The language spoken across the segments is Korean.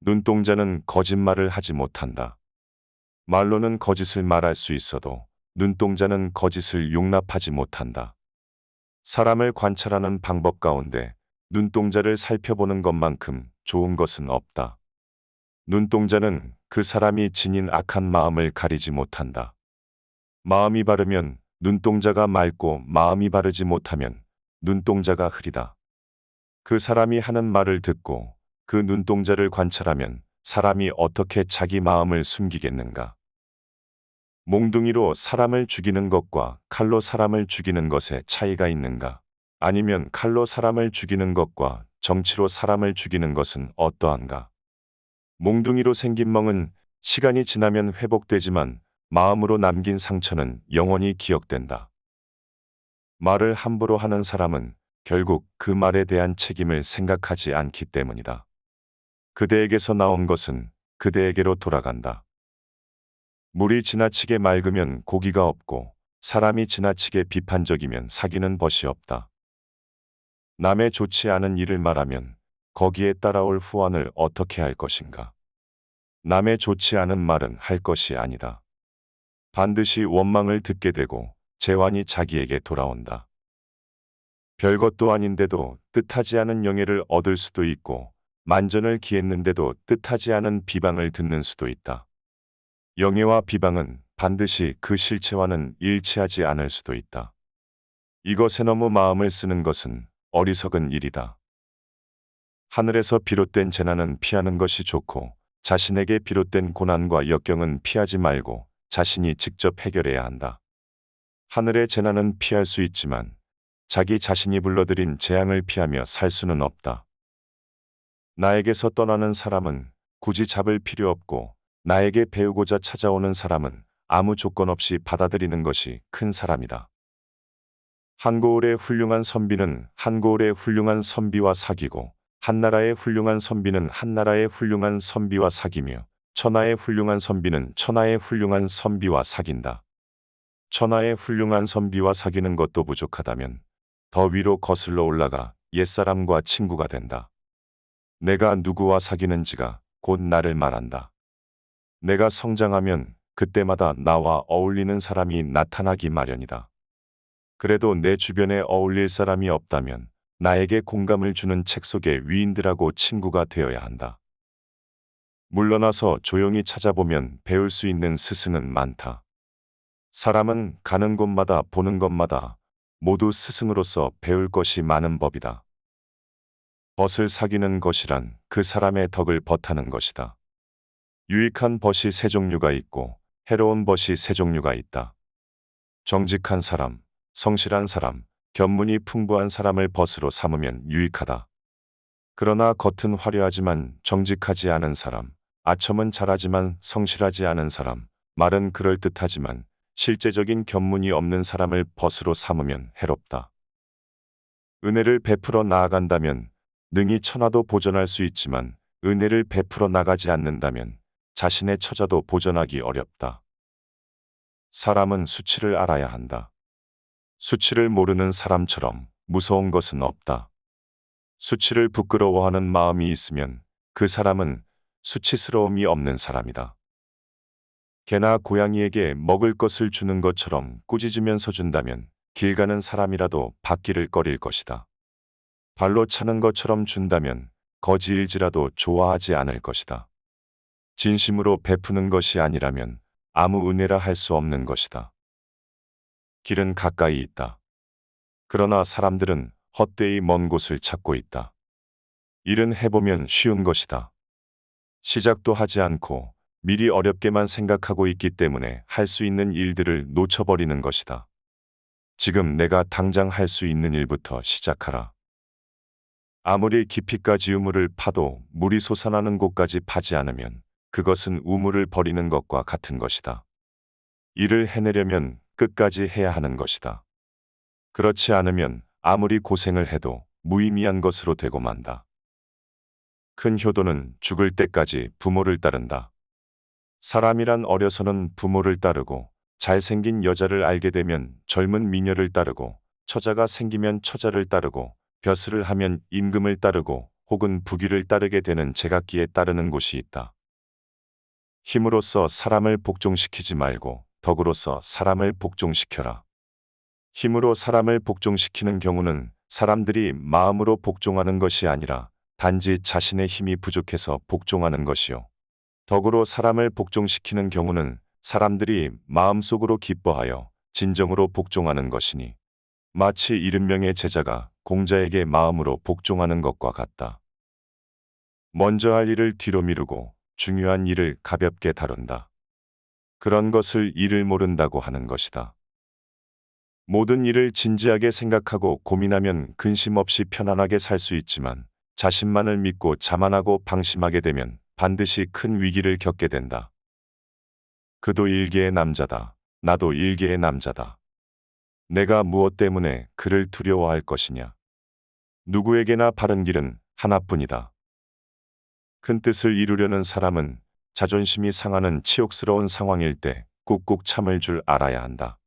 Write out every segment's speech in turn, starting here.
눈동자는 거짓말을 하지 못한다. 말로는 거짓을 말할 수 있어도 눈동자는 거짓을 용납하지 못한다. 사람을 관찰하는 방법 가운데 눈동자를 살펴보는 것만큼 좋은 것은 없다. 눈동자는 그 사람이 지닌 악한 마음을 가리지 못한다. 마음이 바르면 눈동자가 맑고 마음이 바르지 못하면 눈동자가 흐리다. 그 사람이 하는 말을 듣고 그 눈동자를 관찰하면 사람이 어떻게 자기 마음을 숨기겠는가? 몽둥이로 사람을 죽이는 것과 칼로 사람을 죽이는 것에 차이가 있는가? 아니면 칼로 사람을 죽이는 것과 정치로 사람을 죽이는 것은 어떠한가? 몽둥이로 생긴 멍은 시간이 지나면 회복되지만 마음으로 남긴 상처는 영원히 기억된다. 말을 함부로 하는 사람은 결국 그 말에 대한 책임을 생각하지 않기 때문이다. 그대에게서 나온 것은 그대에게로 돌아간다. 물이 지나치게 맑으면 고기가 없고 사람이 지나치게 비판적이면 사귀는 벗이 없다. 남의 좋지 않은 일을 말하면 거기에 따라올 후환을 어떻게 할 것인가? 남의 좋지 않은 말은 할 것이 아니다. 반드시 원망을 듣게 되고 재환이 자기에게 돌아온다. 별것도 아닌데도 뜻하지 않은 영예를 얻을 수도 있고 만전을 기했는데도 뜻하지 않은 비방을 듣는 수도 있다. 영예와 비방은 반드시 그 실체와는 일치하지 않을 수도 있다. 이것에 너무 마음을 쓰는 것은 어리석은 일이다. 하늘에서 비롯된 재난은 피하는 것이 좋고 자신에게 비롯된 고난과 역경은 피하지 말고 자신이 직접 해결해야 한다. 하늘의 재난은 피할 수 있지만 자기 자신이 불러들인 재앙을 피하며 살 수는 없다. 나에게서 떠나는 사람은 굳이 잡을 필요 없고 나에게 배우고자 찾아오는 사람은 아무 조건 없이 받아들이는 것이 큰 사람이다. 한고을의 훌륭한 선비는 한고을의 훌륭한 선비와 사귀고 한나라의 훌륭한 선비는 한나라의 훌륭한 선비와 사귀며 천하의 훌륭한 선비는 천하의 훌륭한 선비와 사귄다. 천하의 훌륭한 선비와 사귀는 것도 부족하다면 더 위로 거슬러 올라가 옛사람과 친구가 된다. 내가 누구와 사귀는지가 곧 나를 말한다. 내가 성장하면 그때마다 나와 어울리는 사람이 나타나기 마련이다. 그래도 내 주변에 어울릴 사람이 없다면 나에게 공감을 주는 책 속의 위인들하고 친구가 되어야 한다. 물러나서 조용히 찾아보면 배울 수 있는 스승은 많다. 사람은 가는 곳마다 보는 것마다 모두 스승으로서 배울 것이 많은 법이다. 벗을 사귀는 것이란 그 사람의 덕을 벗하는 것이다. 유익한 벗이 세 종류가 있고 해로운 벗이 세 종류가 있다. 정직한 사람, 성실한 사람, 견문이 풍부한 사람을 벗으로 삼으면 유익하다. 그러나 겉은 화려하지만 정직하지 않은 사람, 아첨은 잘하지만 성실하지 않은 사람, 말은 그럴듯하지만 실제적인 견문이 없는 사람을 벗으로 삼으면 해롭다. 은혜를 베풀어 나아간다면 능히 천하도 보존할 수 있지만 은혜를 베풀어 나가지 않는다면 자신의 처자도 보존하기 어렵다. 사람은 수치를 알아야 한다. 수치를 모르는 사람처럼 무서운 것은 없다. 수치를 부끄러워하는 마음이 있으면 그 사람은 수치스러움이 없는 사람이다. 개나 고양이에게 먹을 것을 주는 것처럼 꾸짖으면서 준다면 길 가는 사람이라도 받기를 꺼릴 것이다. 발로 차는 것처럼 준다면 거지일지라도 좋아하지 않을 것이다. 진심으로 베푸는 것이 아니라면 아무 은혜라 할 수 없는 것이다. 길은 가까이 있다. 그러나 사람들은 헛되이 먼 곳을 찾고 있다. 일은 해보면 쉬운 것이다. 시작도 하지 않고 미리 어렵게만 생각하고 있기 때문에 할 수 있는 일들을 놓쳐버리는 것이다. 지금 내가 당장 할 수 있는 일부터 시작하라. 아무리 깊이까지 우물을 파도 물이 솟아나는 곳까지 파지 않으면 그것은 우물을 버리는 것과 같은 것이다. 일을 해내려면 끝까지 해야 하는 것이다. 그렇지 않으면 아무리 고생을 해도 무의미한 것으로 되고 만다. 큰 효도는 죽을 때까지 부모를 따른다. 사람이란 어려서는 부모를 따르고 잘생긴 여자를 알게 되면 젊은 미녀를 따르고 처자가 생기면 처자를 따르고 벼슬을 하면 임금을 따르고 혹은 부귀를 따르게 되는 제각기에 따르는 곳이 있다. 힘으로써 사람을 복종시키지 말고 덕으로서 사람을 복종시켜라. 힘으로 사람을 복종시키는 경우는 사람들이 마음으로 복종하는 것이 아니라 단지 자신의 힘이 부족해서 복종하는 것이요. 덕으로 사람을 복종시키는 경우는 사람들이 마음속으로 기뻐하여 진정으로 복종하는 것이니 마치 이른 명의 제자가 공자에게 마음으로 복종하는 것과 같다. 먼저 할 일을 뒤로 미루고 중요한 일을 가볍게 다룬다. 그런 것을 일을 모른다고 하는 것이다. 모든 일을 진지하게 생각하고 고민하면 근심 없이 편안하게 살 수 있지만 자신만을 믿고 자만하고 방심하게 되면 반드시 큰 위기를 겪게 된다. 그도 일개의 남자다. 나도 일개의 남자다. 내가 무엇 때문에 그를 두려워할 것이냐. 누구에게나 바른 길은 하나뿐이다. 큰 뜻을 이루려는 사람은 자존심이 상하는 치욕스러운 상황일 때 꾹꾹 참을 줄 알아야 한다.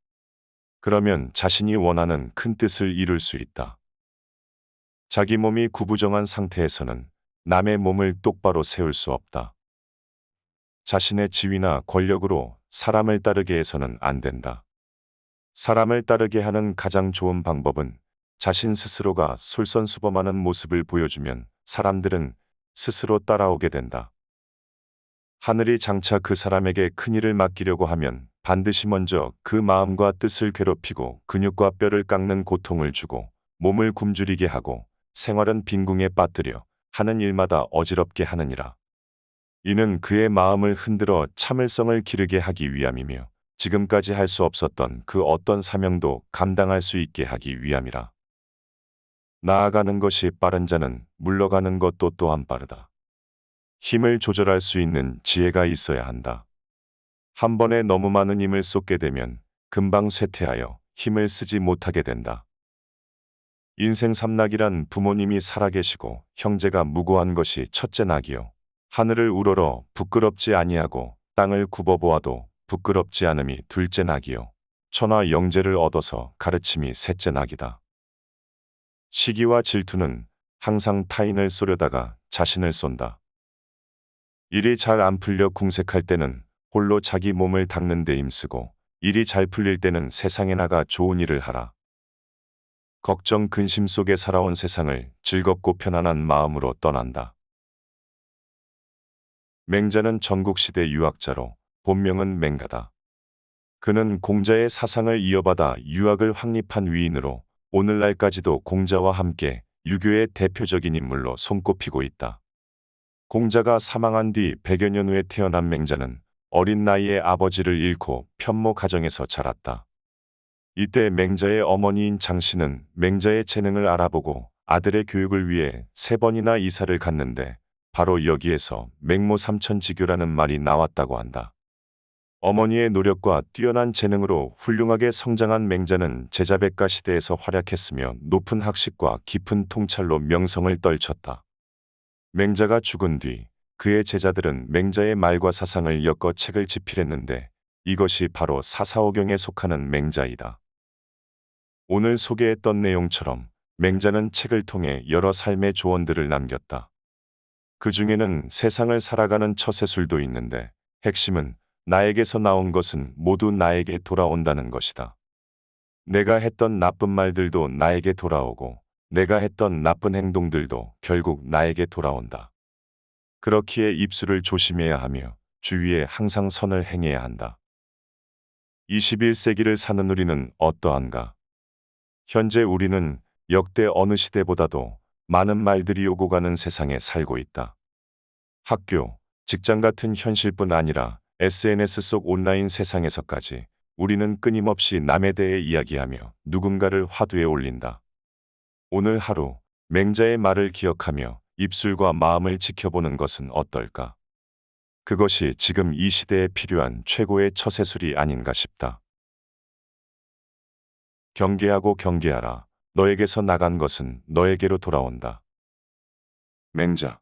그러면 자신이 원하는 큰 뜻을 이룰 수 있다. 자기 몸이 구부정한 상태에서는 남의 몸을 똑바로 세울 수 없다. 자신의 지위나 권력으로 사람을 따르게 해서는 안 된다. 사람을 따르게 하는 가장 좋은 방법은 자신 스스로가 솔선수범하는 모습을 보여주면 사람들은 스스로 따라오게 된다. 하늘이 장차 그 사람에게 큰 일을 맡기려고 하면 반드시 먼저 그 마음과 뜻을 괴롭히고 근육과 뼈를 깎는 고통을 주고 몸을 굶주리게 하고 생활은 빈궁에 빠뜨려 하는 일마다 어지럽게 하느니라. 이는 그의 마음을 흔들어 참을성을 기르게 하기 위함이며 지금까지 할 수 없었던 그 어떤 사명도 감당할 수 있게 하기 위함이라. 나아가는 것이 빠른 자는 물러가는 것도 또한 빠르다. 힘을 조절할 수 있는 지혜가 있어야 한다. 한 번에 너무 많은 힘을 쏟게 되면 금방 쇠퇴하여 힘을 쓰지 못하게 된다. 인생 삼낙이란 부모님이 살아계시고 형제가 무고한 것이 첫째 낙이요. 하늘을 우러러 부끄럽지 아니하고 땅을 굽어보아도 부끄럽지 않음이 둘째 낙이요. 천하 영재를 얻어서 가르침이 셋째 낙이다. 시기와 질투는 항상 타인을 쏘려다가 자신을 쏜다. 일이 잘 안 풀려 궁색할 때는 홀로 자기 몸을 닦는 데 힘쓰고 일이 잘 풀릴 때는 세상에 나가 좋은 일을 하라. 걱정 근심 속에 살아온 세상을 즐겁고 편안한 마음으로 떠난다. 맹자는 전국시대 유학자로 본명은 맹가다. 그는 공자의 사상을 이어받아 유학을 확립한 위인으로 오늘날까지도 공자와 함께 유교의 대표적인 인물로 손꼽히고 있다. 공자가 사망한 뒤 100여 년 후에 태어난 맹자는 어린 나이에 아버지를 잃고 편모 가정에서 자랐다. 이때 맹자의 어머니인 장씨는 맹자의 재능을 알아보고 아들의 교육을 위해 세 번이나 이사를 갔는데 바로 여기에서 맹모 삼천지교라는 말이 나왔다고 한다. 어머니의 노력과 뛰어난 재능으로 훌륭하게 성장한 맹자는 제자백가 시대에서 활약했으며 높은 학식과 깊은 통찰로 명성을 떨쳤다. 맹자가 죽은 뒤 그의 제자들은 맹자의 말과 사상을 엮어 책을 집필했는데 이것이 바로 사사오경에 속하는 맹자이다. 오늘 소개했던 내용처럼 맹자는 책을 통해 여러 삶의 조언들을 남겼다. 그 중에는 세상을 살아가는 처세술도 있는데 핵심은 나에게서 나온 것은 모두 나에게 돌아온다는 것이다. 내가 했던 나쁜 말들도 나에게 돌아오고 내가 했던 나쁜 행동들도 결국 나에게 돌아온다. 그렇기에 입술을 조심해야 하며 주위에 항상 선을 행해야 한다. 21세기를 사는 우리는 어떠한가? 현재 우리는 역대 어느 시대보다도 많은 말들이 오고 가는 세상에 살고 있다. 학교, 직장 같은 현실뿐 아니라 SNS 속 온라인 세상에서까지 우리는 끊임없이 남에 대해 이야기하며 누군가를 화두에 올린다. 오늘 하루 맹자의 말을 기억하며 입술과 마음을 지켜보는 것은 어떨까? 그것이 지금 이 시대에 필요한 최고의 처세술이 아닌가 싶다. 경계하고 경계하라. 너에게서 나간 것은 너에게로 돌아온다. 맹자